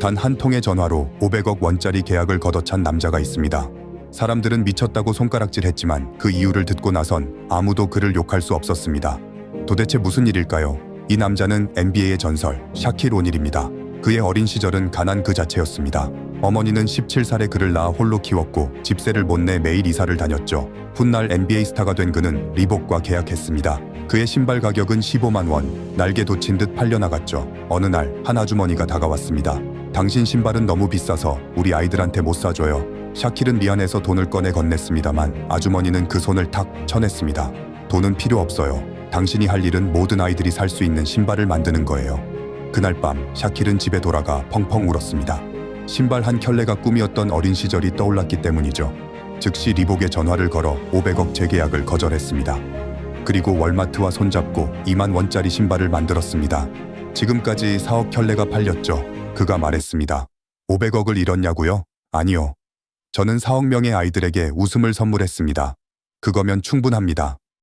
단 한 통의 전화로 500억 원짜리 계약을 걷어찬 남자가 있습니다. 사람들은 미쳤다고 손가락질했지만 그 이유를 듣고 나선 아무도 그를 욕할 수 없었습니다. 도대체 무슨 일일까요? 이 남자는 NBA의 전설 샤킬 오닐입니다. 그의 어린 시절은 가난 그 자체였습니다. 어머니는 17살에 그를 낳아 홀로 키웠고 집세를 못 내 매일 이사를 다녔죠. 훗날 NBA 스타가 된 그는 리복과 계약했습니다. 그의 신발 가격은 15만 원, 날개 돋친 듯 팔려나갔죠. 어느 날 한 아주머니가 다가왔습니다. 당신 신발은 너무 비싸서 우리 아이들한테 못 사줘요. 샤킬은 미안해서 돈을 꺼내 건넸습니다만 아주머니는 그 손을 탁 쳐냈습니다. 돈은 필요 없어요. 당신이 할 일은 모든 아이들이 살 수 있는 신발을 만드는 거예요. 그날 밤 샤킬은 집에 돌아가 펑펑 울었습니다. 신발 한 켤레가 꿈이었던 어린 시절이 떠올랐기 때문이죠. 즉시 리복에 전화를 걸어 500억 재계약을 거절했습니다. 그리고 월마트와 손잡고 2만 원짜리 신발을 만들었습니다. 지금까지 4억 켤레가 팔렸죠. 그가 말했습니다. 500억을 잃었냐고요? 아니요. 저는 4억 명의 아이들에게 웃음을 선물했습니다. 그거면 충분합니다.